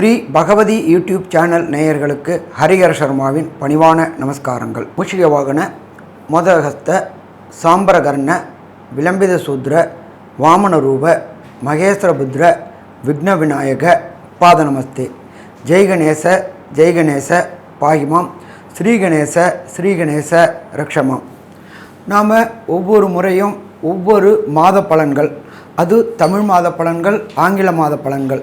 Sri Bhagavathi YouTube channel நேயர்களுக்கு ஹரிஹர சர்மாவின் பணிவான நமஸ்காரங்கள். மூஷிக வாகன மோதகஸ்த சாம்பரகர்ண விளம்பித சூத்ர வாமனரூப மகேஸ்வரபுத்ர விக்ன விநாயக பாத நமஸ்தே. ஜெய்கணேச ஜெய்கணேச பாகிமாம். ஸ்ரீகணேச ஸ்ரீகணேச ரக்ஷமாம். நாம் ஒவ்வொரு முறையும் ஒவ்வொரு மாத பலன்கள். அது தமிழ் மாத பலன்கள் ஆங்கில மாத பலன்கள்.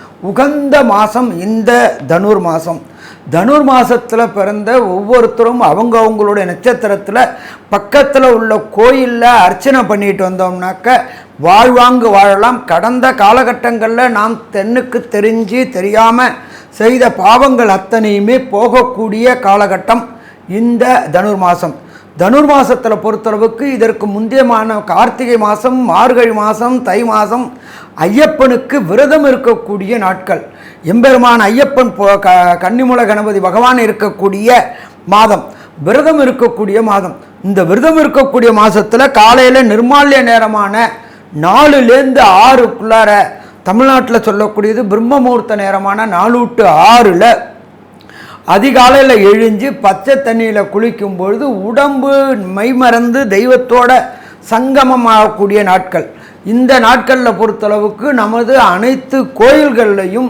உகந்த மாதம் இந்த தனுர் மாதம் தனுர் மாதத்தில் பிறந்த ஒவ்வொருத்தரும் அவங்க அவங்களுடைய நட்சத்திரத்தில் பக்கத்தில் உள்ள கோயிலில் அர்ச்சனை பண்ணிட்டு வந்தோம்னாக்க வாழ்வாங்கு வாழலாம். கடந்த காலகட்டங்களில் நாம் தென்னுக்கு தெரிஞ்சு தெரியாமல் செய்த பாவங்கள் அத்தனையுமே போகக்கூடிய காலகட்டம் இந்த தனுர் மாதம் தனுர் மாதத்தில் பொறுத்தளவுக்கு இதற்கு முந்தியமான கார்த்திகை மாதம் மார்கழி மாதம் தை மாதம் ஐயப்பனுக்கு விரதம் இருக்கக்கூடிய நாட்கள். எம்பெருமான் ஐயப்பன் போ க கன்னிமுல கணபதி பகவான் இருக்கக்கூடிய மாதம். விரதம் இருக்கக்கூடிய மாதம். இந்த விரதம் இருக்கக்கூடிய மாதத்தில் காலையில் நிர்மால்ய நேரமான நாலுலேருந்து ஆறுக்குள்ளார தமிழ்நாட்டில் சொல்லக்கூடியது பிரம்மமூர்த்த நேரமான நாலு டு ஆறில் அதிகாலையில் எழுஞ்சு பச்சை தண்ணியில் குளிக்கும் பொழுது உடம்பு மைமறந்து தெய்வத்தோட சங்கமமாகக்கூடிய நாட்கள். இந்த நாட்களில் பொறுத்தளவுக்கு நமது அனைத்து கோயில்கள்லையும்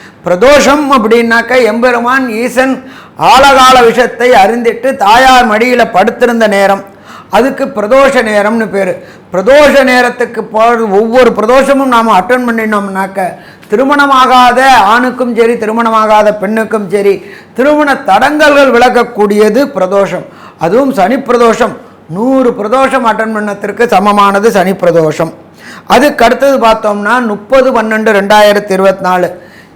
பிரதோஷம் அப்படின்னாக்க எம்பெருமான் ஈசன் ஆழகால விஷத்தை அறிந்திட்டு தாயார் மடியில் படுத்திருந்த நேரம். அதுக்கு பிரதோஷ நேரம்னு பேர். பிரதோஷ நேரத்துக்கு போ ஒவ்வொரு பிரதோஷமும் நாம் அட்டன் பண்ணினோம்னாக்க திருமணமாகாத ஆணுக்கும் சரி திருமணமாகாத பெண்ணுக்கும் சரி திருமண தடங்கல்கள் விளக்கக்கூடியது பிரதோஷம். அதுவும் சனி பிரதோஷம். நூறு பிரதோஷம் அட்டன் பண்ணத்திற்கு சமமானது சனி பிரதோஷம். அதுக்கு அடுத்தது பார்த்தோம்னா முப்பது பன்னெண்டு ரெண்டாயிரத்தி இருபத்தி நாலு.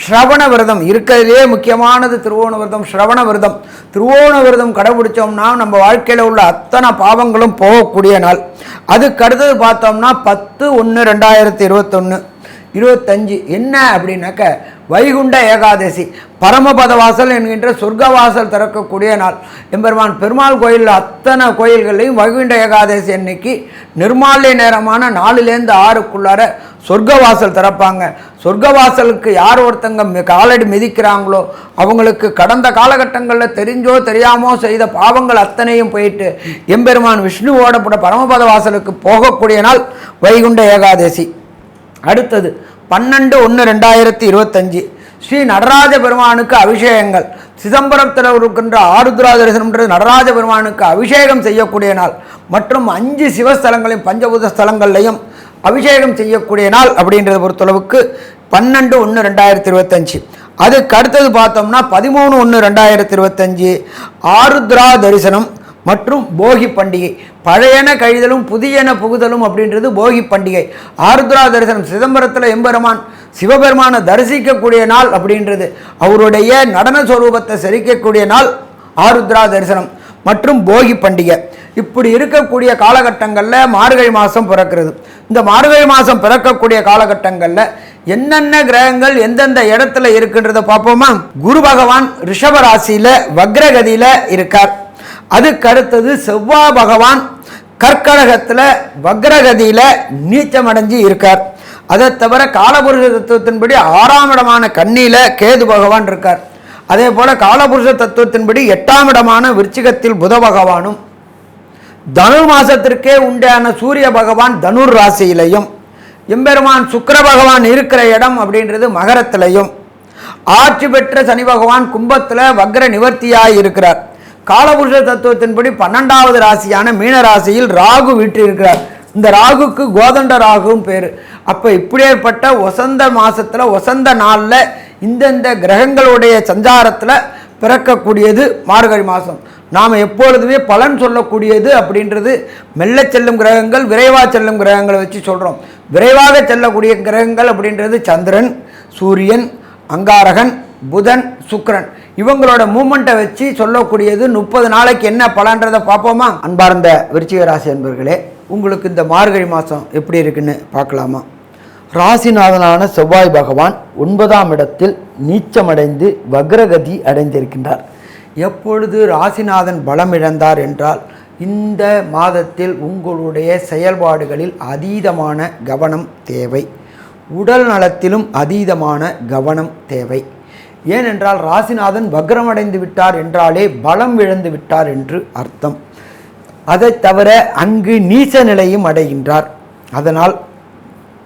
ஸ்ரவண விரதம். இருக்கிறதுலே முக்கியமானது திருவோண விரதம் ஸ்ரவண விரதம். திருவோண விரதம் கடைபிடிச்சோம்னா நம்ம வாழ்க்கையில் உள்ள அத்தனை பாவங்களும் போகக்கூடிய நாள். அதுக்கு அடுத்தது பார்த்தோம்னா பத்து ஒன்று ரெண்டாயிரத்தி இருபத்தொன்று இருபத்தஞ்சு. என்ன அப்படின்னாக்க வைகுண்ட ஏகாதசி. பரமபத வாசல் என்கின்ற சொர்க்க வாசல் திறக்கக்கூடிய நாள். எம்பெருமான் பெருமாள் கோயிலில் அத்தனை கோயில்களையும் வைகுண்ட ஏகாதசி அன்னைக்கு நிர்மால்ய நேரமான நாலுலேருந்து ஆறுக்குள்ளார சொர்க்க வாசல் திறப்பாங்க. சொர்க்க வாசலுக்கு யார் ஒருத்தங்க மி- காலடி மிதிக்கிறாங்களோ அவங்களுக்கு கடந்த காலகட்டங்களில் தெரிஞ்சோ தெரியாமோ செய்த பாவங்கள் அத்தனையும் போயிட்டு எம்பெருமான் விஷ்ணுவோட கூட பரமபத வாசலுக்கு போகக்கூடிய நாள் வைகுண்ட ஏகாதசி. அடுத்தது பன்னெண்டு ஒன்று ரெண்டாயிரத்தி இருபத்தஞ்சு. ஸ்ரீ நடராஜ பெருமானுக்கு அபிஷேகங்கள். சிதம்பரத்தில் இருக்கின்ற ஆருத்ரா தரிசனம்ன்றது நடராஜ பெருமானுக்கு அபிஷேகம் செய்யக்கூடிய நாள் மற்றும் அஞ்சு சிவஸ்தலங்களையும் பஞ்சபூத ஸ்தலங்கள்லையும் அபிஷேகம் செய்யக்கூடிய நாள் அப்படின்றத பொறுத்தளவுக்கு பன்னெண்டு ஒன்று ரெண்டாயிரத்தி இருபத்தஞ்சு. அதுக்கு அடுத்தது பார்த்தோம்னா பதிமூணு ஒன்று ரெண்டாயிரத்தி இருபத்தஞ்சு. ஆருத்ரா தரிசனம் மற்றும் போகி பண்டிகை. பழையன கழிதலும் புதியன புகுதலும் அப்படின்றது போகி பண்டிகை. ஆருத்ரா தரிசனம் சிதம்பரத்தில் எம்பெருமான் சிவபெருமானை தரிசிக்கக்கூடிய நாள் அப்படின்றது. அவருடைய நடன சுரூபத்தை செரிக்கக்கூடிய நாள் ஆருத்ரா தரிசனம் மற்றும் போகி பண்டிகை. இப்படி இருக்கக்கூடிய காலகட்டங்களில் மார்கழி மாதம் பிறக்கிறது. இந்த மார்கழி மாதம் பிறக்கக்கூடிய காலகட்டங்களில் என்னென்ன கிரகங்கள் எந்தெந்த இடத்துல இருக்குன்றதை பார்ப்போமா? குரு பகவான் ரிஷப ராசியில இருக்கார். அதுக்கு அடுத்தது செவ்வாய் பகவான் கற்கடகத்தில் வக்ரகதியில் நீச்சமடைஞ்சு இருக்கார். அதை தவிர காலபுருஷ தத்துவத்தின்படி ஆறாம் இடமான கண்ணியில் கேது பகவான் இருக்கார். அதே போல் காலபுருஷ தத்துவத்தின்படி எட்டாம் இடமான விருச்சிகத்தில் புத பகவானும் தனுர் மாசத்திற்கே உண்டான சூரிய பகவான் தனுர் ராசியிலையும் எம்பெருமான் சுக்கர பகவான் இருக்கிற இடம் அப்படின்றது மகரத்திலையும் ஆட்சி பெற்ற சனி பகவான் கும்பத்தில் வக்ர நிவர்த்தியாக இருக்கிறார். காலபுருஷ தத்துவத்தின்படி பன்னெண்டாவது ராசியான மீன ராசியில் ராகு வீற்றிருக்கிறார். இந்த ராகுக்கு கோதண்ட ராகுவும் பேர். அப்போ இப்படியேற்பட்ட வசந்த மாதத்தில் வசந்த நாளில் இந்தந்த கிரகங்களுடைய சஞ்சாரத்தில் பிறக்கக்கூடியது மார்கழி மாதம் நாம் எப்பொழுதுமே பலன் சொல்லக்கூடியது அப்படின்றது மெல்ல செல்லும் கிரகங்கள் விரைவாக செல்லும் கிரகங்களை வச்சு சொல்கிறோம் விரைவாக செல்லக்கூடிய கிரகங்கள் அப்படின்றது சந்திரன் சூரியன் அங்காரகன் புதன் சுக்கிரன். இவங்களோட மூமெண்ட்டை வச்சு சொல்லக்கூடியது முப்பது நாளைக்கு என்ன பலன்றதை பார்ப்போமா? அன்பார்ந்த விருச்சிக ராசி அன்பர்களே உங்களுக்கு இந்த மார்கழி மாதம் எப்படி இருக்குன்னு பார்க்கலாமா? ராசிநாதனான செவ்வாய் பகவான் ஒன்பதாம் இடத்தில் நீச்சமடைந்து வக்ரகதி அடைந்திருக்கின்றார். எப்பொழுது ராசிநாதன் பலம் இழந்தார் என்றால் இந்த மாதத்தில் உங்களுடைய செயல்பாடுகளில் அதீதமான கவனம் தேவை. உடல் நலத்திலும் அதீதமான கவனம் தேவை. ஏனென்றால் ராசிநாதன் வக்ரமடைந்து விட்டார் என்றாலே பலம் இழந்து விட்டார் என்று அர்த்தம். அதை தவிர அங்கு நீச்ச நிலையும் அடைகின்றார். அதனால்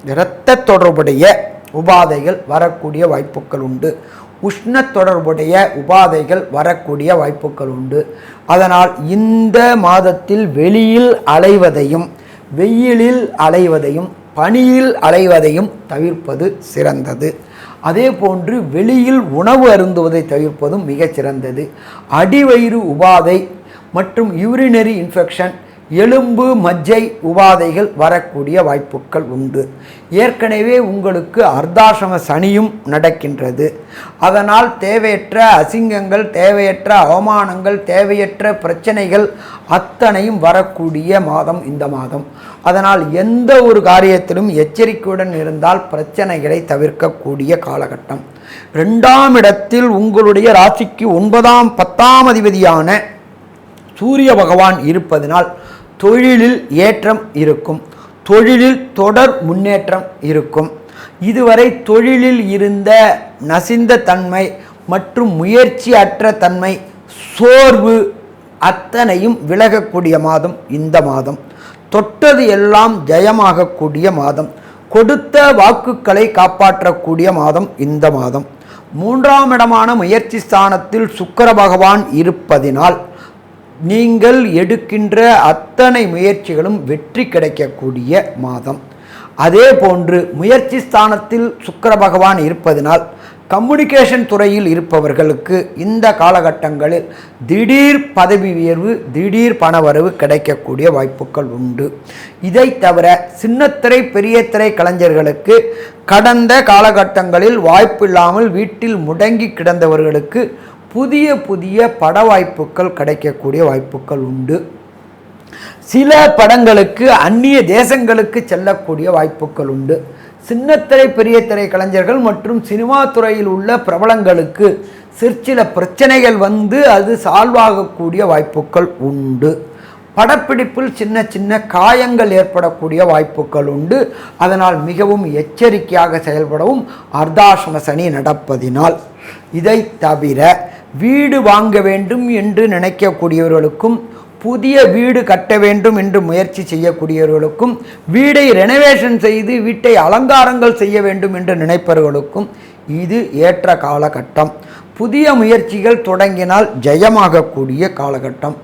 இரத்த தொடர்புடைய உபாதைகள் வரக்கூடிய வாய்ப்புகள் உண்டு. உஷ்ண தொடர்புடைய உபாதைகள் வரக்கூடிய வாய்ப்புகள் உண்டு. அதனால் இந்த மாதத்தில் வெளியில் அலைவதையும் வெயிலில் அலைவதையும் பனியில் அலைவதையும் தவிர்ப்பது சிறந்தது. அதே போன்று வெளியில் உணவு அருந்துவதை தவிர்ப்பதும் மிகச்சிறந்தது. அடிவயிறு உபாதை மற்றும் யூரினரி இன்ஃபெக்ஷன் எலும்பு மஜ்ஜை உபாதைகள் வரக்கூடிய வாய்ப்புகள் உண்டு. ஏற்கனவே உங்களுக்கு அர்த்தாசிரம சனியும் நடக்கின்றது. அதனால் தேவையற்ற அசிங்கங்கள் தேவையற்ற அவமானங்கள் தேவையற்ற பிரச்சனைகள் அத்தனையும் வரக்கூடிய மாதம் இந்த மாதம். அதனால் எந்த ஒரு காரியத்திலும் எச்சரிக்கையுடன் இருந்தால் பிரச்சனைகளை தவிர்க்கக்கூடிய காலகட்டம். ரெண்டாம் இடத்தில் உங்களுடைய ராசிக்கு ஒன்பதாம் பத்தாம் அதிபதியான சூரிய பகவான் இருப்பதனால் தொழிலில் ஏற்றம் இருக்கும். தொழிலில் தொடர் முன்னேற்றம் இருக்கும். இதுவரை தொழிலில் இருந்த நசிந்த தன்மை மற்றும் முயற்சி அற்ற தன்மை சோர்வு அத்தனையும் விலகக்கூடிய மாதம் இந்த மாதம். தொட்டது எல்லாம் ஜெயமாகக்கூடிய மாதம். கொடுத்த வாக்குகளை காப்பாற்றக்கூடிய மாதம் இந்த மாதம். மூன்றாம் இடமான முயற்சி ஸ்தானத்தில் சுக்கர பகவான் இருப்பதினால் நீங்கள் எடுக்கின்ற அத்தனை முயற்சிகளும் வெற்றி கிடைக்கக்கூடிய மாதம். அதே போன்று முயற்சி ஸ்தானத்தில் சுக்கர பகவான் இருப்பதனால் கம்யூனிகேஷன் துறையில் இருப்பவர்களுக்கு இந்த காலகட்டங்களில் திடீர் பதவி உயர்வு திடீர் பணவரவு கிடைக்கக்கூடிய வாய்ப்புகள் உண்டு. இதை தவிர சின்னத்திரை பெரிய திரை கலைஞர்களுக்கு கடந்த காலகட்டங்களில் வாய்ப்பில்லாமல் வீட்டில் முடங்கி கிடந்தவர்களுக்கு புதிய புதிய பட வாய்ப்புகள் கிடைக்கக்கூடிய வாய்ப்புகள் உண்டு. சில படங்களுக்கு அந்நிய தேசங்களுக்கு செல்லக்கூடிய வாய்ப்புகள் உண்டு. சின்னத்திரை பெரிய திரை கலைஞர்கள் மற்றும் சினிமா துறையில் உள்ள பிரபலங்களுக்கு சிற்சில பிரச்சனைகள் வந்து அது சால்வ் ஆகக்கூடிய வாய்ப்புகள் உண்டு. படப்பிடிப்பில் சின்ன சின்ன காயங்கள் ஏற்படக்கூடிய வாய்ப்புகள் உண்டு. அதனால் மிகவும் எச்சரிக்கையாக செயல்படவும் அர்த்தாசம சனி நடப்பதினால். இதை தவிர வீடு வாங்க வேண்டும் என்று நினைக்கக்கூடியவர்களுக்கும் புதிய வீடு கட்ட வேண்டும் என்று முயற்சி செய்யக்கூடியவர்களுக்கும் வீடை ரெனோவேஷன் செய்து வீட்டை அலங்காரங்கள் செய்ய வேண்டும் என்று நினைப்பவர்களுக்கும் இது ஏற்ற காலகட்டம். புதிய முயற்சிகள் தொடங்கினால் ஜெயமாகக்கூடிய காலகட்டம்.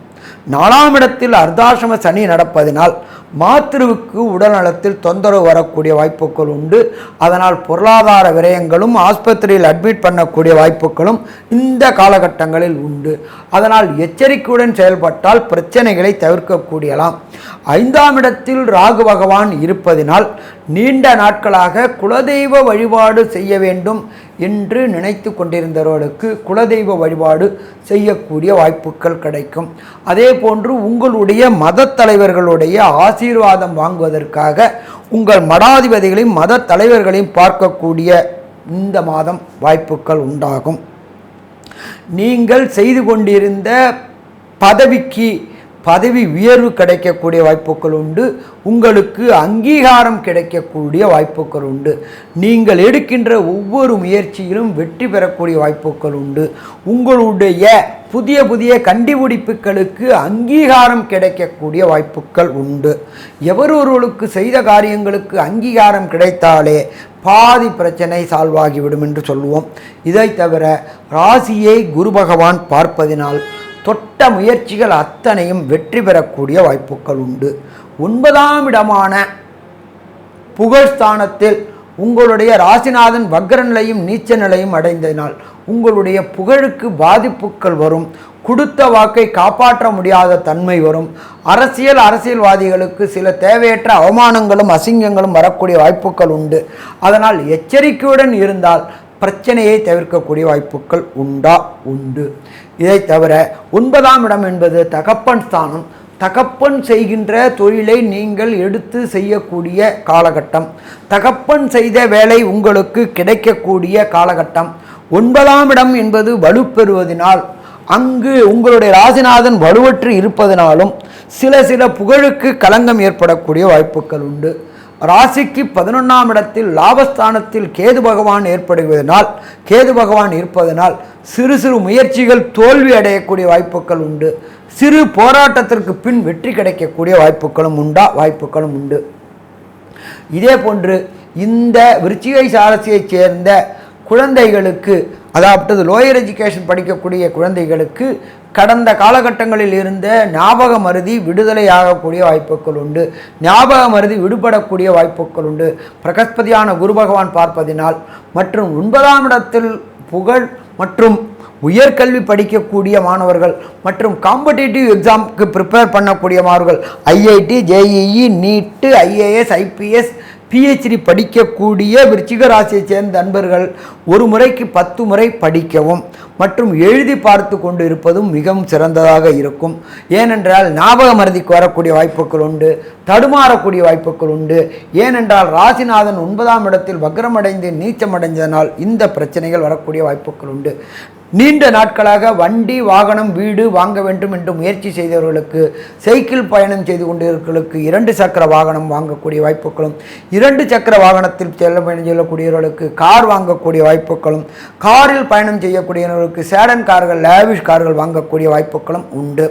நாலாம் இடத்தில் அர்த்தாசிரம சனி நடப்பதினால் மாத்திருவுக்கு உடல்நலத்தில் தொந்தரவு வரக்கூடிய வாய்ப்புகள் உண்டு. அதனால் பொருளாதார விரயங்களும் ஆஸ்பத்திரியில் அட்மிட் பண்ணக்கூடிய வாய்ப்புகளும் இந்த காலகட்டங்களில் உண்டு. அதனால் எச்சரிக்கையுடன் செயல்பட்டால் பிரச்சனைகளை தவிர்க்கக்கூடியலாம். ஐந்தாம் இடத்தில் ராகு பகவான் இருப்பதினால் நீண்ட நாட்களாக குலதெய்வ வழிபாடு செய்ய வேண்டும் என்று நினைத்து கொண்டிருந்தவர்களுக்கு குலதெய்வ வழிபாடு செய்யக்கூடிய வாய்ப்புகள் கிடைக்கும். அதே போன்று உங்களுடைய மத தலைவர்களுடைய ஆசீர்வாதம் வாங்குவதற்காக உங்கள் மடாதிபதிகளையும் மத தலைவர்களையும் பார்க்கக்கூடிய இந்த மாதம் வாய்ப்புகள் உண்டாகும். நீங்கள் செய்து கொண்டிருந்த பதவிக்கு பதவி உயர்வு கிடைக்கக்கூடிய வாய்ப்புகள் உண்டு. உங்களுக்கு அங்கீகாரம் கிடைக்கக்கூடிய வாய்ப்புகள் உண்டு. நீங்கள் எடுக்கின்ற ஒவ்வொரு முயற்சியிலும் வெற்றி பெறக்கூடிய வாய்ப்புகள் உண்டு. உங்களுடைய புதிய புதிய கண்டுபிடிப்புகளுக்கு அங்கீகாரம் கிடைக்கக்கூடிய வாய்ப்புகள் உண்டு. எவரொருவருக்கு செய்த காரியங்களுக்கு அங்கீகாரம் கிடைத்தாலே பாதி பிரச்சனை சால்வ் ஆகிவிடும் என்று சொல்லுவோம். இதை தவிர ராசியை குரு பகவான் பார்ப்பதினால் தொட்ட முயற்சிகள் அத்தனையும் வெற்றி பெறக்கூடிய வாய்ப்புகள் உண்டு. ஒன்பதாம் இடமான புகழ்ஸ்தானத்தில் உங்களுடைய ராசிநாதன் வக்ர நிலையும் நீச்ச நிலையும் அடைந்ததினால் உங்களுடைய புகழுக்கு பாதிப்புகள் வரும். கொடுத்த வாக்கை காப்பாற்ற முடியாத தன்மை வரும். அரசியல் அரசியல்வாதிகளுக்கு சில தேவையற்ற அவமானங்களும் அசிங்கங்களும் வரக்கூடிய வாய்ப்புகள் உண்டு. அதனால் எச்சரிக்கையுடன் இருந்தால் பிரச்சனையை தவிர்க்கக்கூடிய வாய்ப்புகள் உண்டா? உண்டு. இதை தவிர ஒன்பதாம் இடம் என்பது தகப்பன் ஸ்தானம். தகப்பன் செய்கின்ற தொழிலை நீங்கள் எடுத்து செய்யக்கூடிய காலகட்டம். தகப்பன் செய்த வேலை உங்களுக்கு கிடைக்கக்கூடிய காலகட்டம். ஒன்பதாம் இடம் என்பது வலுப்பெறுவதனால் அங்கு உங்களுடைய ராசிநாதன் வலுவற்று இருப்பதனாலும் சில சில புகழுக்கு களங்கம் ஏற்படக்கூடிய வாய்ப்புகள் உண்டு. ராசிக்கு பதினொன்றாம் இடத்தில் லாபஸ்தானத்தில் கேது பகவான் ஏற்படுவதனால் கேது பகவான் இருப்பதனால் சிறு சிறு முயற்சிகள் தோல்வி அடையக்கூடிய வாய்ப்புகள் உண்டு. சிறு போராட்டத்திற்கு பின் வெற்றி கிடைக்கக்கூடிய வாய்ப்புகளும் உண்டா? வாய்ப்புகளும் உண்டு. இதே போன்று இந்த விருச்சிகை சாரசியைச் சேர்ந்த குழந்தைகளுக்கு அதாவது லோயர் எஜுகேஷன் படிக்கக்கூடிய குழந்தைகளுக்கு கடந்த காலகட்டங்களில் இருந்த ஞாபக மருதி விடுதலை ஆகக்கூடிய வாய்ப்புகள் உண்டு. ஞாபக மருதி விடுபடக்கூடிய வாய்ப்புகள் உண்டு. பிரகஸ்பதியான குரு பகவான் பார்ப்பதினால் மற்றும் ஒன்பதாம் இடத்தில் புகழ் மற்றும் உயர்கல்வி படிக்கக்கூடிய மாணவர்கள் மற்றும் காம்படிட்டிவ் எக்ஸாமுக்கு ப்ரிப்பேர் பண்ணக்கூடிய மாணவர்கள். IIT JEE NEET IAS IPS PhD படிக்கக்கூடிய விருச்சிக ராசியை சேர்ந்த நண்பர்கள் ஒரு முறைக்கு பத்து முறை படிக்கவும் மற்றும் எழுதி பார்த்து கொண்டு இருப்பதும் மிகவும் சிறந்ததாக இருக்கும். ஏனென்றால் ஞாபக மருதிக்கு வரக்கூடிய வாய்ப்புகள் உண்டு தடுமாறக்கூடிய வாய்ப்புகள் உண்டு. ஏனென்றால் ராசிநாதன் ஒன்பதாம் இடத்தில் வக்ரமடைந்து நீச்சமடைந்ததனால் இந்த பிரச்சனைகள் வரக்கூடிய வாய்ப்புகள் உண்டு. நீண்ட நாட்களாக வண்டி வாகனம் வீடு வாங்க வேண்டும் என்று முயற்சி செய்தவர்களுக்கு சைக்கிள் பயணம் செய்து கொண்டவர்களுக்கு இரண்டு சக்கர வாகனம் வாங்கக்கூடிய வாய்ப்புகளும் இரண்டு சக்கர வாகனத்தில் செல்ல பயணம் செல்லக்கூடியவர்களுக்கு கார் வாங்கக்கூடிய வாய்ப்புகளும் காரில் பயணம் செய்யக்கூடியவர்களுக்கு சேடன் கார்கள் லேவிஷ் கார்கள் வாங்கக்கூடிய வாய்ப்புகளும் உண்டு.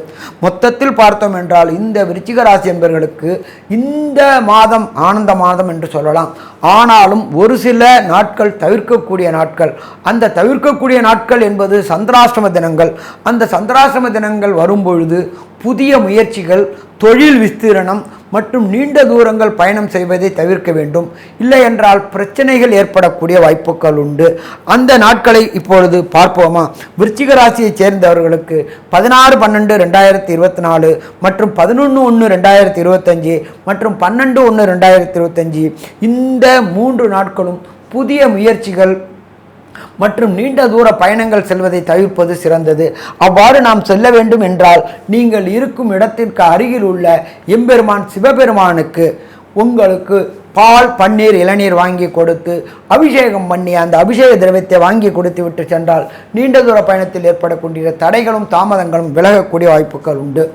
மொத்தத்தில் பார்த்தோம் என்றால் இந்த விருச்சிக ராசி என்பவர்களுக்கு இந்த மாதம் ஆனந்த மாதம் என்று சொல்லலாம். ஆனாலும் ஒரு சில நாட்கள் தவிர்க்கக்கூடிய நாட்கள் அந்த தவிர்க்கக்கூடிய நாட்கள் என்பது சந்திராஷ்டம தினங்கள். அந்த சந்திராஷ்டம தினங்கள் வரும்பொழுது புதிய முயற்சிகள் தொழில் விஸ்தீரணம் மற்றும் நீண்ட தூரங்கள் பயணம் செய்வதை தவிர்க்க வேண்டும். இல்லை என்றால் பிரச்சனைகள் ஏற்படக்கூடிய வாய்ப்புகள் உண்டு. அந்த நாட்களை இப்பொழுது பார்ப்போமா? விருச்சிக ராசியைச் சேர்ந்தவர்களுக்கு பதினாறு பன்னெண்டு ரெண்டாயிரத்தி இருபத்தி நாலு மற்றும் பதினொன்று ஒன்று ரெண்டாயிரத்தி இருபத்தஞ்சி மற்றும் பன்னெண்டு ஒன்று ரெண்டாயிரத்தி இருபத்தஞ்சி இந்த மூன்று நாட்களும் புதிய முயற்சிகள் மற்றும் நீண்ட தூர பயணங்கள் செல்வதை தவிர்ப்பது சிறந்தது. அவ்வாறு நாம் செல்ல வேண்டும் என்றால் நீங்கள் இருக்கும் இடத்திற்கு அருகில் உள்ள எம்பெருமான் சிவபெருமானுக்கு உங்களுக்கு பால் பன்னீர் இளநீர் வாங்கி கொடுத்து அபிஷேகம் பண்ணி அந்த அபிஷேக திரவியத்தை வாங்கி கொடுத்து விட்டு சென்றால் நீண்ட தூர பயணத்தில் ஏற்படக்கூடிய தடைகளும் தாமதங்களும் விலகக்கூடிய வாய்ப்புகள் உண்டு.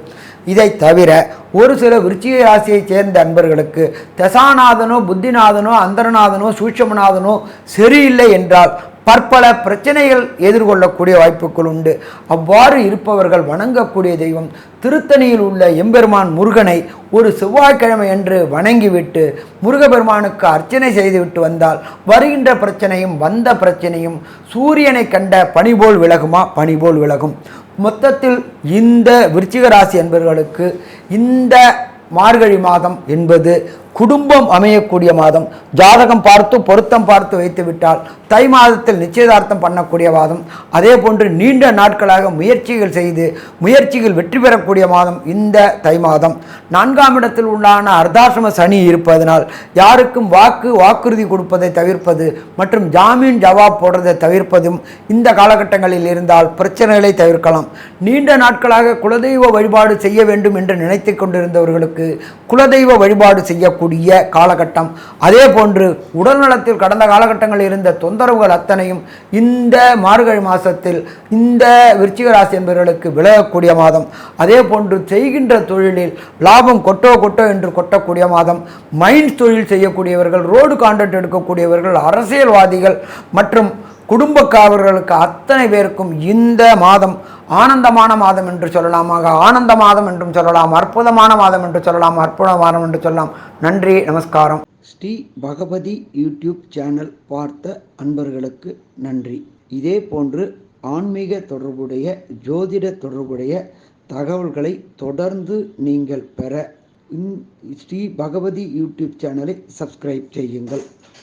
இதை தவிர ஒரு சில விருச்சிக ராசியைச் சேர்ந்த அன்பர்களுக்கு தசாநாதனோ புத்திநாதனோ அந்தரநாதனோ சூட்சமநாதனோ சரியில்லை என்றால் பற்பல பிரச்சனைகள் எதிர்கொள்ளக்கூடிய வாய்ப்புகள் உண்டு. அவ்வாறு இருப்பவர்கள் வணங்கக்கூடிய தெய்வம் திருத்தணியில் உள்ள எம்பெருமான் முருகனை ஒரு செவ்வாய்க்கிழமை என்று வணங்கிவிட்டு முருகபெருமானுக்கு அர்ச்சனை செய்துவிட்டு வந்தால் வருகின்ற பிரச்சனையும் வந்த பிரச்சனையும் சூரியனை கண்ட பனிபோல் விலகுமா? பனிபோல் விலகும். மொத்தத்தில் இந்த விருச்சிக ராசி என்பவர்களுக்கு இந்த மார்கழி மாதம் என்பது குடும்பம் அமையக்கூடிய மாதம். ஜாதகம் பார்த்து பொருத்தம் பார்த்து வைத்து விட்டால் தை மாதத்தில் நிச்சயதார்த்தம் பண்ணக்கூடிய மாதம். அதே போன்று நீண்ட நாட்களாக முயற்சிகள் செய்து முயற்சிகள் வெற்றி பெறக்கூடிய மாதம் இந்த தை மாதம். நான்காம் இடத்தில் உள்ளான அர்த்தாசிரம சனி இருப்பதனால் யாருக்கும் வாக்கு வாக்குறுதி கொடுப்பதை தவிர்ப்பது மற்றும் ஜாமீன் ஜவாப் போடுறதை தவிர்ப்பதும் இந்த காலகட்டங்களில் இருந்தால் பிரச்சனைகளை தவிர்க்கலாம். நீண்ட நாட்களாக குலதெய்வ வழிபாடு செய்ய வேண்டும் என்று நினைத்து கொண்டிருந்தவர்களுக்கு குலதெய்வ வழிபாடு செய்யக்கூடிய காலகட்டம். அதே போன்று உடல்நலத்தில் கடந்த காலகட்டங்களில் இருந்த தொந்தரவுகள் அத்தனையும் இந்த மார்கழி மாதத்தில் இந்த விருச்சிக ராசி என்பவர்களுக்கு விலகக்கூடிய மாதம். அதே போன்று செய்கின்ற தொழிலில் லாபம் கொட்டோ கொட்டோ என்று கொட்டக்கூடிய மாதம். மைண்ட் தொழில் செய்யக்கூடியவர்கள் ரோடு கான்ட்ராக்ட் எடுக்கக்கூடியவர்கள் அரசியல்வாதிகள் மற்றும் குடும்பக்காரர்களுக்கு அத்தனை பேருக்கும் இந்த மாதம் ஆனந்தமான மாதம் என்று சொல்லலாமாக ஆனந்த மாதம் என்றும் சொல்லலாம். அற்புதமான மாதம் என்று சொல்லலாம். அற்புத மாதம் என்று சொல்லலாம். நன்றி நமஸ்காரம். ஸ்ரீ பகவதி யூடியூப் சேனல் பார்த்த அன்பர்களுக்கு நன்றி. இதே போன்று ஆன்மீக தொடர்புடைய ஜோதிட தொடர்புடைய தகவல்களை தொடர்ந்து நீங்கள் பெற ஸ்ரீ பகவதி யூடியூப் சேனலை சப்ஸ்கிரைப் செய்யுங்கள்.